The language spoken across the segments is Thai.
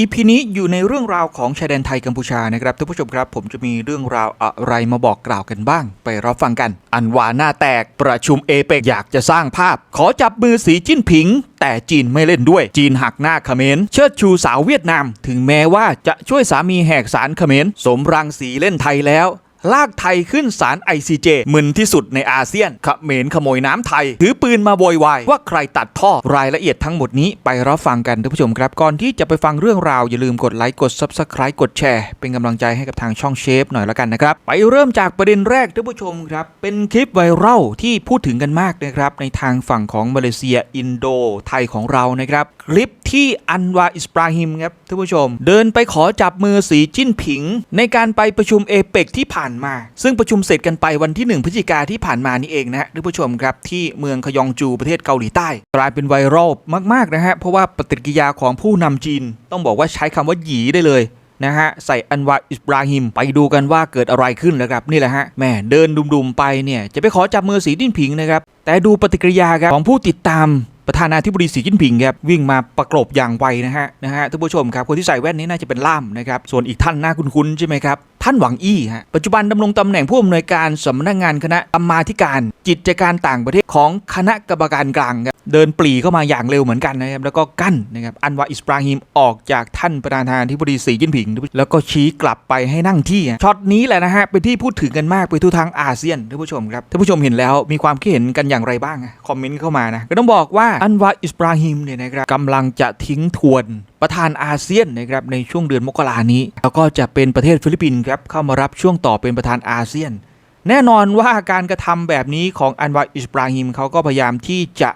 อีพีนี้อยู่ในเรื่องราวของชายแดนไทยกัมพูชานะครับท่านผู้ชมครับ ผมจะมีเรื่องราวอะไรมาบอกกล่าวกันบ้าง ไปรับฟังกัน อันวาหน้าแตกประชุมเอเปกอยากจะสร้างภาพ ขอจับมือสีจิ้นผิง แต่จีนไม่เล่นด้วยจีนหักหน้าเขมรเชิดชูสาวเวียดนาม ถึงแม้ว่าจะช่วยสามีแหกสารเขมรสมรังสีเล่นไทยแล้ว ลากไทยขึ้นศาล ICJ มึนที่สุดในอาเซียนเขมรขโมยน้ำไทย ถือปืนมาโวยวายว่าใครตัดท่อรายละเอียดทั้งหมดนี้ไปรับฟังกันท่านผู้ชมครับ ก่อนที่จะไปฟังเรื่องราว อย่าลืมกดไลค์กด Subscribe กดแชร์ เป็นกำลังใจให้กับทางช่องเชฟหน่อยละกันนะครับ ไปเริ่มจากประเด็นแรกท่านผู้ชมครับ เป็นคลิปไวรัลที่พูดถึงกันมากนะครับในทางฝั่งของมาเลเซีย อินโดไทยของเรานะครับคลิป ที่อันวาอิสปราฮิมครับท่านผู้ชม เดินไปขอจับมือสีจิ้นผิง ในการไปประชุมเอเปกที่ผ่านมา ซึ่งประชุมเสร็จกันไปวันที่ 1พฤศจิกาที่ผ่านมานี่เองนะฮะท่านผู้ชมครับที่เมืองขยองจูประเทศเกาหลีใต้กลายเป็นไวรัลมากๆนะฮะเพราะว่าปฏิกิริยาของผู้นำจีน ต้องบอกว่าใช้คำว่าหยีได้เลยนะฮะใส่อันวาอิสบราฮิมไปดูกันว่าเกิดอะไรขึ้นนะครับนี่แหละฮะแม่เดินดุมๆไปเนี่ยจะไปขอจับมือสีจิ้นผิงนะครับแต่ดูปฏิกิริยาครับของผู้ติดตาม ประธานาธิบดีสีจิ้นผิงครับวิ่งมาประกบอย่างไวนะฮะนะฮะท่านผู้ชมครับคนที่ใส่แว่นนี้น่าจะเป็นล่ามนะครับส่วนอีกท่านหน่าคุ้นๆใช่ไหมครับท่านหวังอี้ฮะปัจจุบันดำรงตำแหน่งผู้อำนวยการสำนักงานคณะกรรมาการกิจการต่างประเทศของคณะกรรมการกลางครับเดินปรีเข้ามาอย่างเร็วเหมือนกันนะครับแล้วก็กั้นนะครับอันวาอิสบราฮิมออกจากท่านประธานาธิบดีสีจิ้นผิง แล้วก็ชี้กลับไปให้นั่งที่ช็อตนี้แหละนะฮะเป็นที่พูดถึงกันมากไปทั่วทางอาเซียนท่านผู้ชมครับท่านผู้ชมเห็นแล้วมีความคิดเห็นกันอย่างไรบ้างคอมเมนต์เข้ามานะก็ต้องบอกว่าอันวาอิสบราฮิมเนี่ยนะครับกำลังจะทิ้งทวนประธานอาเซียนนะครับในช่วงเดือนมกรานี้ แล้วก็จะเป็นประเทศฟิลิปปินส์ครับเข้ามารับช่วงต่อเป็นประธานอาเซียน แน่นอนว่าการกระทำแบบนี้ของอันวาอิสบราฮิมเขาก็พยายามที่จะ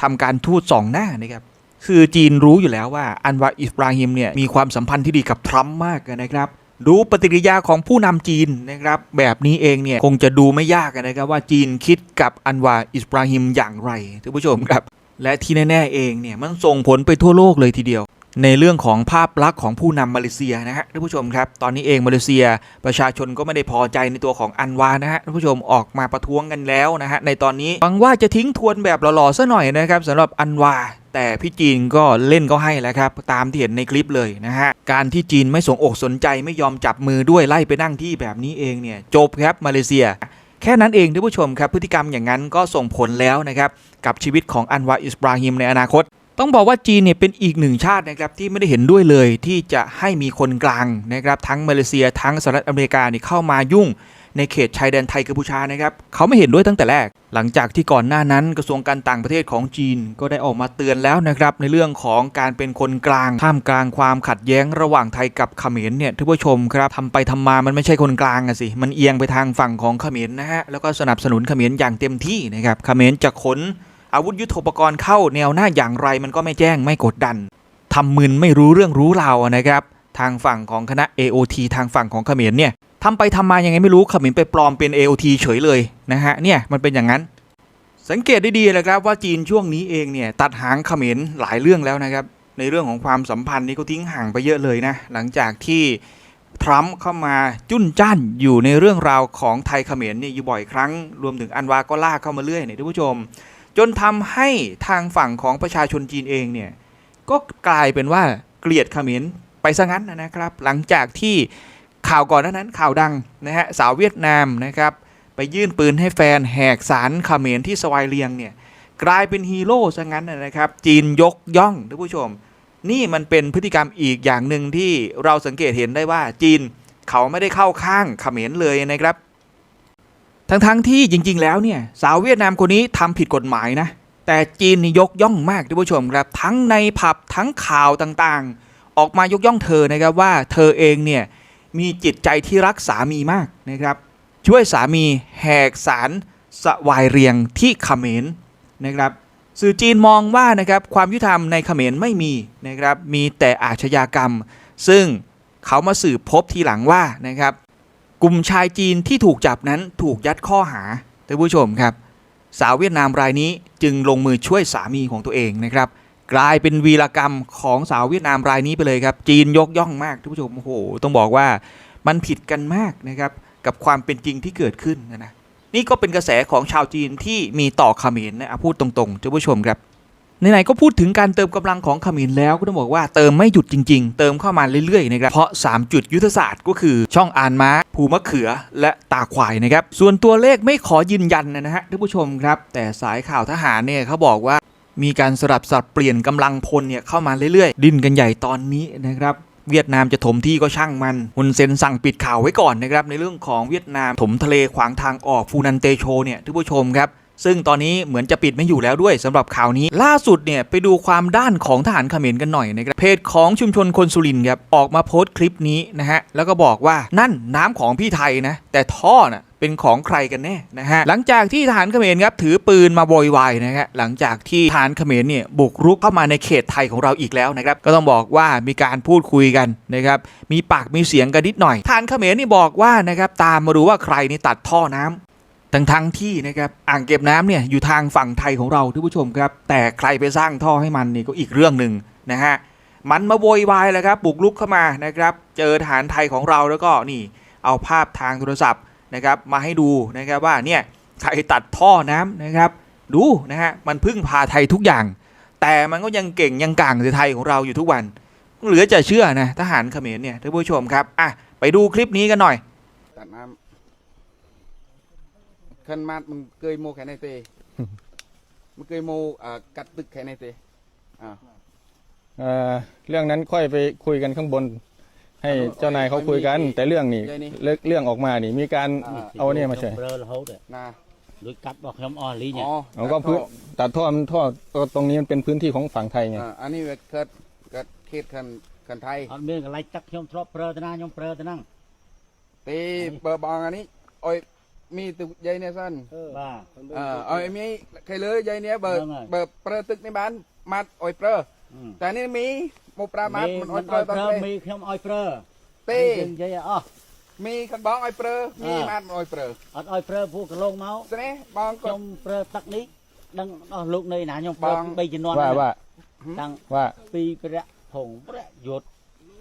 ทำการทูตสองหน้านะครับคือจีนรู้อยู่แล้วว่าอันวาอิสบราฮิมเนี่ยมีความสัมพันธ์ที่ดีกับทรัมป์มากนะครับดูปฏิกิริยาของผู้นำจีนนะครับแบบนี้เองเนี่ยคงจะดูไม่ยากนะครับว่าจีนคิดกับอันวาอิสบราฮิมอย่างไรท่านผู้ชมครับ และที่แน่ๆเองเนี่ยมันส่งผลไปทั่วโลกเลยทีเดียว ในเรื่องของภาพลักษณ์ของผู้นำมาเลเซียนะฮะท่านผู้ชมครับ ตอนนี้เองมาเลเซียประชาชนก็ไม่ได้พอใจในตัวของอันวานะฮะท่านผู้ชมออกมาประท้วงกันแล้วนะฮะในตอนนี้หวังว่าจะทิ้งทวนแบบหล่อๆซะหน่อยนะครับสำหรับอันวาแต่พี่จีนก็เล่นก็ให้แล้วครับ ตามที่เห็นในคลิปเลยนะฮะ การที่จีนไม่สนอกสนใจไม่ยอมจับมือด้วยไล่ไปนั่งที่แบบนี้เองเนี่ย จบครับมาเลเซีย ค่นั้นเองท่านผู้ชมครับพฤติกรรมอย่างนั้นก็ส่งผลแล้วนะครับกับชีวิตของอันวาอิสบราฮิมในอนาคต ต้องบอกว่าจีนเนี่ยเป็นอีกหนึ่งชาตินะครับที่ไม่ได้เห็นด้วยเลยที่จะให้มีคนกลางนะครับทั้งมาเลเซียทั้งสหรัฐอเมริกาเนี่ยเข้ามายุ่ง ในเขตชายแดนไทยกัมพูชานะครับเขาไม่เห็นด้วยตั้งแต่แรก หลังจากที่ก่อนหน้านั้นกระทรวงการต่างประเทศของจีนก็ได้ออกมาเตือนแล้วนะครับในเรื่องของการเป็นคนกลางท่ามกลางความขัดแย้งระหว่างไทยกับเขมรเนี่ยท่านผู้ชมครับทำไปทำมามันไม่ใช่คนกลางอะสิมันเอียงไปทางฝั่งของเขมรนะฮะแล้วก็สนับสนุนเขมรอย่างเต็มที่นะครับเขมรจะขนอาวุธยุทโธปกรณ์เข้าแนวหน้าอย่างไรมันก็ไม่แจ้งไม่กดดันทำมึนไม่รู้เรื่องรู้ราวนะครับ ทางฝั่งของคณะ AOT ทางฝั่งของเขมรเนี่ย ทำไปทำมายังไงไม่รู้ขมรไปปลอมเป็น AOT เฉยเลยนะฮะเนี่ยมันเป็นอย่างนั้น สังเกตได้ดีเลยครับว่าจีนช่วงนี้เองเนี่ยตัดหางขมรหลายเรื่องแล้วนะครับในเรื่องของความสัมพันธ์นี่ก็ทิ้งห่างไปเยอะเลยนะหลังจากที่ทรัมป์เข้ามาจุ้นจ้านอยู่ในเรื่องราวของไทยเขมรเนี่ยอยู่บ่อยครั้ง รวมถึงอันวาก็ลากเข้ามาเรื่อยเนี่ยท่านผู้ชม จนทำให้ทางฝั่งของประชาชนจีนเองเนี่ยก็กลายเป็นว่าเกลียดเขมรไปซะงั้นนะครับ หลังจากที่ ข่าวก่อนหน้านั้นข่าวดังนะฮะสาวเวียดนามนะครับไปยื่นปืนให้แฟนแหกสารเขมรที่สวายเลียงเนี่ยกลายเป็นฮีโร่ซะงั้นนะครับ จีนยกย่องท่านผู้ชม นี่มันเป็นพฤติกรรมอีกอย่างหนึ่งที่เราสังเกตเห็นได้ว่าจีนเขาไม่ได้เข้าข้างเขมรเลยนะครับ ทั้งๆทที่จริง ๆ แล้วเนี่ยสาวเวียดนามคนนี้ทำผิดกฎหมายนะ แต่จีนนี่ยกย่องมากท่านผู้ชมครับ ทั้งในผับทั้งข่าวต่างๆ ออกมายกย่องเธอนะครับว่าเธอเองเนี่ย มีจิตใจที่รักสามีมากนะครับ ช่วยสามีแหกสารสวายเรียงที่เขมรนะครับ สื่อจีนมองว่านะครับความยุติธรรมในเขมรไม่มีนะครับมีแต่อาชญากรรม ซึ่งเขามาสืบพบทีหลังว่านะครับ กลุ่มชายจีนที่ถูกจับนั้นถูกยัดข้อหาท่านผู้ชมครับ สาวเวียดนามรายนี้จึงลงมือช่วยสามีของตัวเองนะครับ กลายเป็นวีรกรรมของสาวเวียดนามรายนี้ไปเลยครับ จีนยกย่องมากท่านผู้ชมโอ้โหต้องบอกว่ามันผิดกันมากนะครับกับความเป็นจริงที่เกิดขึ้นนะนะนี่ก็เป็นกระแสของชาวจีนที่มีต่อขมรนะอะพูดตรงๆท่านผู้ชมครับไหนๆก็พูดถึงการเติมกำลังของขมรแล้วก็ต้องบอกว่าเติมไม่หยุดจริง ๆ เติมเข้ามาเรื่อยๆนะครับเพราะ 3 จุดยุทธศาสตร์ก็คือช่องอ่านม้า ภูมะเขือและตาควายนะครับส่วนตัวเลขไม่ขอยืนยันนะฮะท่านผู้ชมครับ แต่สายข่าวทหารเนี่ยเขาบอกว่า มีการสลับสับเปลี่ยนกำลังพลเนี่ยเข้ามาเรื่อยๆ ดิ้นกันใหญ่ตอนนี้นะครับเวียดนามจะถมที่ก็ช่างมันฮุนเซนสั่งปิดข่าวไว้ก่อนนะครับในเรื่องของเวียดนามถมทะเลขวางทางออกฟูนันเตโชเนี่ยท่านผู้ชมครับซึ่งตอนนี้เหมือนจะปิดไม่อยู่แล้วด้วยสำหรับข่าวนี้ ล่าสุดเนี่ยไปดูความด้านของทหารเขมรกันหน่อยนะครับเพจของชุมชนคนสุรินครับออกมาโพสต์คลิปนี้นะฮะแล้วก็บอกว่านั่นน้ำของพี่ไทยนะแต่ท่อน่ะ เป็นของใครกันแน่นะฮะหลังจากที่ทหารเขมรครับถือปืนมาโวยวายนะฮะหลังจากที่ทหารเขมรเนี่ยบุกรุกเข้ามาในเขตไทยของเราอีกแล้วนะครับก็ต้องบอกว่ามีการพูดคุยกันนะครับมีปากมีเสียงกันนิดหน่อยทหารเขมรนี่บอกว่านะครับตามมาดูว่าใครนี่ตัดท่อน้ำทั้งทั้งที่นะครับอ่างเก็บน้ำเนี่ยอยู่ทางฝั่งไทยของเราท่านผู้ชมครับ แต่ใครไปสร้างท่อให้มันนี่ก็อีกเรื่องหนึ่งนะฮะมันมาโวยวายแล้วครับบุกลุกเข้ามานะครับ เจอทหารไทยของเราแล้วก็นี่ เอาภาพทางโทรศัพท์ นะครับมาให้ดูนะครับว่าเนี่ยใครตัดท่อน้ำนะครับ ดูนะฮะมันพึ่งพาไทยทุกอย่าง แต่มันก็ยังเก่งยังก่างในไทยของเราอยู่ทุกวัน เหลือจะเชื่อนะทหารเขมรเนี่ยท่านผู้ชมครับอะไปดูคลิปนี้กันหน่อยตัดน้ำขันมาดมึงเคยโมแค่ไหนเตมึงเคยโมอ่ากัดตึกแค่ไหนเตอ่าเอ่อเรื่องนั้นค่อยไปคุยกันข้างบน ให้เจ้านายเขาคุยกัน แต่เรื่องนี้เรื่องเรื่องออกมานี่มีการเอาเนี่ยมาใช่ เบยนะหรืยกัดบอกน้ำอ่อนลีเนี่ยอ๋อเราก็พื้นตัดท่อมันท่อตรงนี้มันเป็นพื้นที่ของฝั่งไทยไงอ่าอันนี้เกิดเกิดเขตคันคันไทยเอาเมืองอะไรจักยมทรอเปลือตะนายมเปลือตะนังตีเปิดบางอันนี้โอ้ยมีตึกใหญ่เนี่ยสั้นบ้าเออเอาไอ้มีใครเลยใหญ่เนี่ยเบอร์เบอร์เปลือตึกในบ้านมาโอ้ยเปลือแต่นี่มี មកប្រើបានមិនអត់ប្រើបងទេមីខ្ញុំឲ្យប្រើទេនិយាយអស់មីខាងបងឲ្យប្រើមីបានមិនឲ្យប្រើអត់ឲ្យប្រើព្រោះកន្លងមកស្នេះបងខ្ញុំប្រើទឹកនេះដឹងអស់លោកនៃណាខ្ញុំប្រើ3ជំនាន់បាទបាទតាំងបាទពីព្រះផងព្រះយុទ្ធ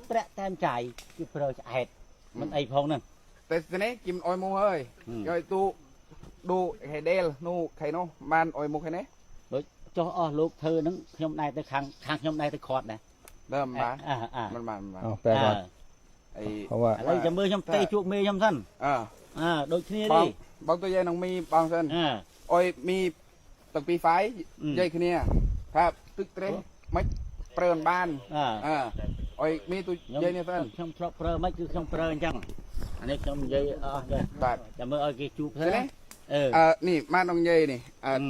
ព្រះតាមចៃគឺប្រើឆ្អែតមិនអីផងហ្នឹងតែស្នេះគេមិនអោយមកហើយយកទូដូហេដេលនោះខៃនោះបានអោយមកឯនេះដូចចុះអស់លោកធ្វើហ្នឹងខ្ញុំដែរទៅខាងខាងខ្ញុំដែរទៅខាត់ដែរ ដើមបាទមិនបានមិនបានអូប្រែគាត់អីព្រោះឥឡូវចាំមើលខ្ញុំទៅជក់មេខ្ញុំសិនអើអើដូចគ្នាទេបងទៅយាយនឹងមីបងសិនអុយមីទឹកពីហ្វាយយាយគ្នាថាទឹកត្រេះមិនប្រើមិនបានអើអុយមីទូយាយនេះសិនខ្ញុំធ្លាប់ប្រើមិនគឺខ្ញុំប្រើអញ្ចឹងអានេះខ្ញុំនិយាយអស់ទេបាទចាំមើលឲ្យគេជក់សិនណាអឺនេះម៉ានងយាយនេះ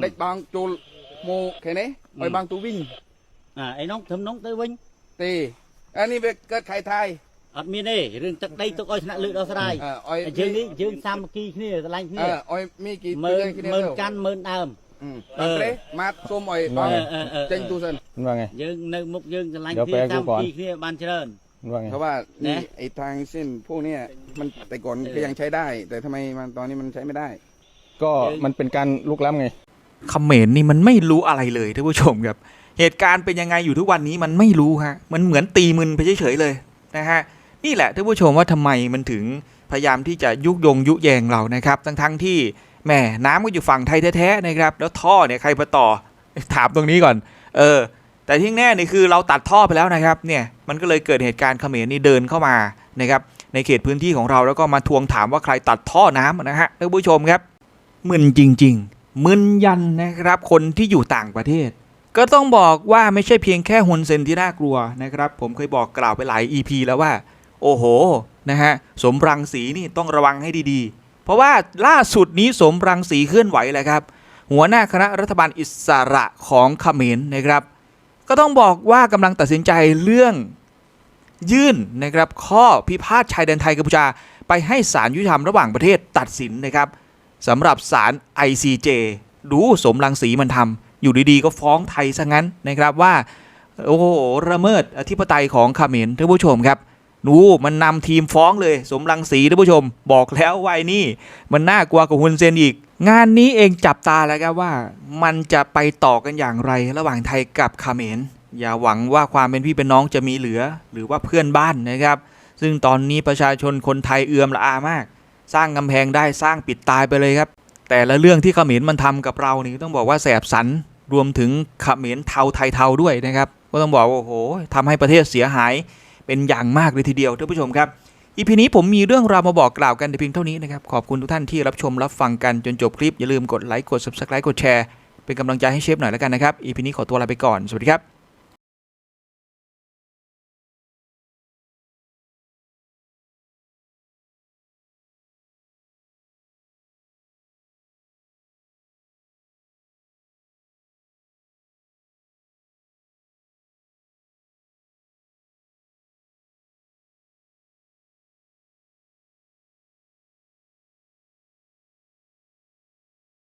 ដេចបងជួលមកគេនេះឲ្យបងទៅវិញអាអីនោះធំនោះទៅវិញ ទេអានេះវាកើតខៃថៃ អត់មានទេរឿងទឹកដីទុកឲ្យថ្នាក់លើកដល់ស្រ័យ អើអុយ យើងនេះយើងសាមគ្គីគ្នាស្រឡាញ់គ្នា អើអុយមីគី មើល គ្នា មើល ទៅ កាន់មើលដើម អឺ អឺ ដល់ត្រេះម៉ាត់សុំអុយបង អឺអឺអឺ ចេញទូសិន มันว่าไง យើងនៅមុខយើងស្រឡាញ់ เดี๋ยว គ្នា แปลกู សាម ก่อน គ្គីគ្នាបានច្រើន มันว่าไง เพราะว่านี่ นะ ไอ้ทางเส้นพวกเนี้ยมันแต่ก่อน เออ ก็ยังใช้ได้ แต่ทำไมมันตอนนี้มันใช้ไม่ได้ ก็มันเป็นการลุกล้ำไง เขมรนี่มันไม่รู้อะไรเลยท่านผู้ชมครับ เหตุการณ์เป็นยังไงอยู่ทุกวันนี้มันไม่รู้ฮะมันเหมือนตีมึนไปเฉยๆเลยนะฮะนี่แหละท่านผู้ชมว่าทำไมมันถึงพยายามที่จะยุยงยุแยงเรานะครับ ทั้งๆที่แหมน้ำก็อยู่ฝั่งไทยแท้ๆนะครับ แล้วท่อเนี่ยใครมาต่อถามตรงนี้ก่อน เออ แต่ที่แน่นี่คือเราตัดท่อไปแล้วนะครับเนี่ยมันก็เลยเกิดเหตุการณ์เขมรนี่เดินเข้ามานะครับในเขตพื้นที่ของเราแล้วก็มาทวงถามว่าใครตัดท่อน้ำนะฮะท่านผู้ชมครับมึนจริง ๆ มึนยันนะครับคนที่อยู่ต่างประเทศ ก็ต้องบอกว่าไม่ใช่เพียงแค่ฮุนเซนที่น่ากลัวนะครับ ผมเคยบอกกล่าวไปหลาย EP แล้วว่า โอ้โหนะฮะสมรังสีนี่ต้องระวังให้ดีๆ เพราะว่าล่าสุดนี้สมรังสีเคลื่อนไหวแล้วครับ หัวหน้าคณะรัฐบาลอิสระของเขมรนะครับ ก็ต้องบอกว่ากำลังตัดสินใจเรื่องยื่นนะครับข้อพิพาทชายแดนไทยกัมพูชา ไปให้ศาลยุติธรรมระหว่างประเทศตัดสินนะครับสำหรับศาล ICJ ดูสมรังสีมันทำ อยู่ดีๆ ก็ฟ้องไทยซะงั้นนะครับว่าโอ้โหระเมิดอธิปไตยของเขมรท่านผู้ชมครับดูมันนำทีมฟ้องเลยสมรังสีท่านผู้ชม บอกแล้ววาไอ้นี่มันน่ากลัวกว่าฮุนเซนอีก งานนี้เองจับตาแล้วครับว่า มันจะไปต่อกันอย่างไรระหว่างไทยกับเขมร อย่าหวังว่าความเป็นพี่เป็นน้องจะมีเหลือ หรือว่าเพื่อนบ้านนะครับ ซึ่งตอนนี้ประชาชนคนไทยเอือมละอามาก สร้างกำแพงได้สร้างปิดตายไปเลยครับ แต่ละเรื่องที่เขมรมันทำกับเรานี่ต้องบอกว่าแสบสัน รวมถึงขเขมรเทาไทยเทาด้วยนะครับ ก็ต้องบอกว่าโอ้โหทำให้ประเทศเสียหายเป็นอย่างมากเลยทีเดียวท่านผู้ชมครับอีพีนี้ผมมีเรื่องราวมาบอกกล่าวกันแต่เพียงเท่านี้นะครับ ขอบคุณทุกท่านที่รับชมรับฟังกันจนจบคลิป อย่าลืมกดไลค์กด subscribe กดแชร์เป็นกำลังใจให้เชฟหน่อยแล้วกันนะครับอีพีนี้ขอตัวลาไปก่อน สวัสดีครับ